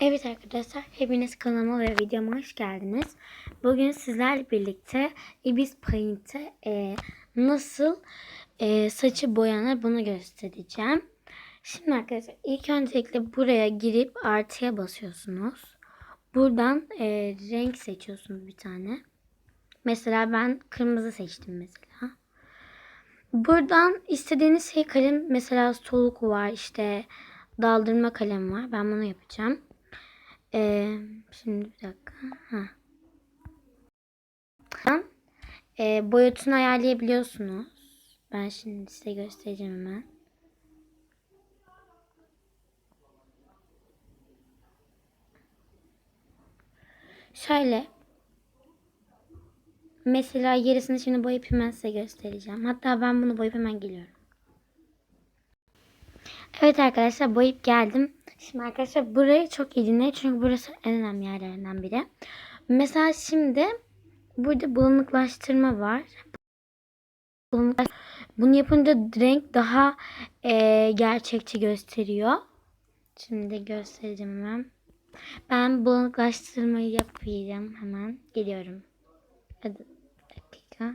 Evet arkadaşlar hepiniz kanalıma ve videoma hoş geldiniz. Bugün sizlerle birlikte Ibis Paint'e e, nasıl e, saçı boyanır bunu göstereceğim. Şimdi arkadaşlar ilk öncelikle buraya girip artıya basıyorsunuz. Buradan e, renk seçiyorsunuz bir tane. Mesela ben kırmızı seçtim mesela. Buradan istediğiniz şey kalem mesela soluk var işte daldırma kalem var. Ben bunu yapacağım. Ee, şimdi bir dakika. Ha. Tamam. Boyutunu ayarlayabiliyorsunuz. Ben şimdi size göstereceğim hemen. Şöyle. Mesela gerisini şimdi boyayıp hemen size göstereceğim. Hatta ben bunu boyayıp hemen geliyorum. Evet arkadaşlar boyayıp geldim. Şimdi arkadaşlar burayı çok iyi dinleyin. Çünkü burası en önemli yerlerinden biri. Mesela şimdi burada bulanıklaştırma var. Bunu yapınca renk daha e, gerçekçi gösteriyor. Şimdi göstereceğim hemen. Ben bulanıklaştırmayı yapayım hemen. Geliyorum. Hadi dakika.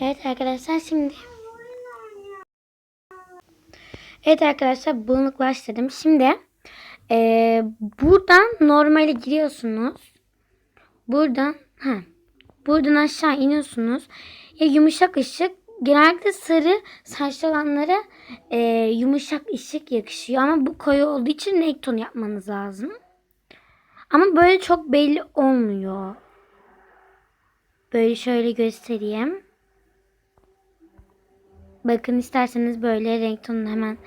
Evet arkadaşlar şimdi Evet arkadaşlar bulanıklaştırdım. Şimdi eee, buradan normale giriyorsunuz. Buradan ha, buradan aşağı iniyorsunuz. Ya yumuşak ışık genellikle sarı saçlı olanlara eee, yumuşak ışık yakışıyor. Ama bu koyu olduğu için renk tonu yapmanız lazım. Ama böyle çok belli olmuyor. Böyle şöyle göstereyim. Bakın isterseniz böyle renk tonunu hemen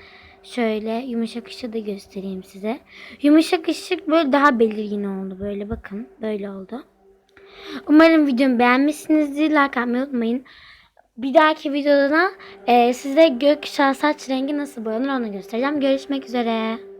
şöyle yumuşak ışığı da göstereyim size. Yumuşak ışık böyle daha belirgin oldu. Böyle bakın böyle oldu. Umarım videomu beğenmişsinizdir. Like atmayı unutmayın. Bir dahaki videoda e, size gökkuşağı saç rengi nasıl boyanır onu göstereceğim. Görüşmek üzere.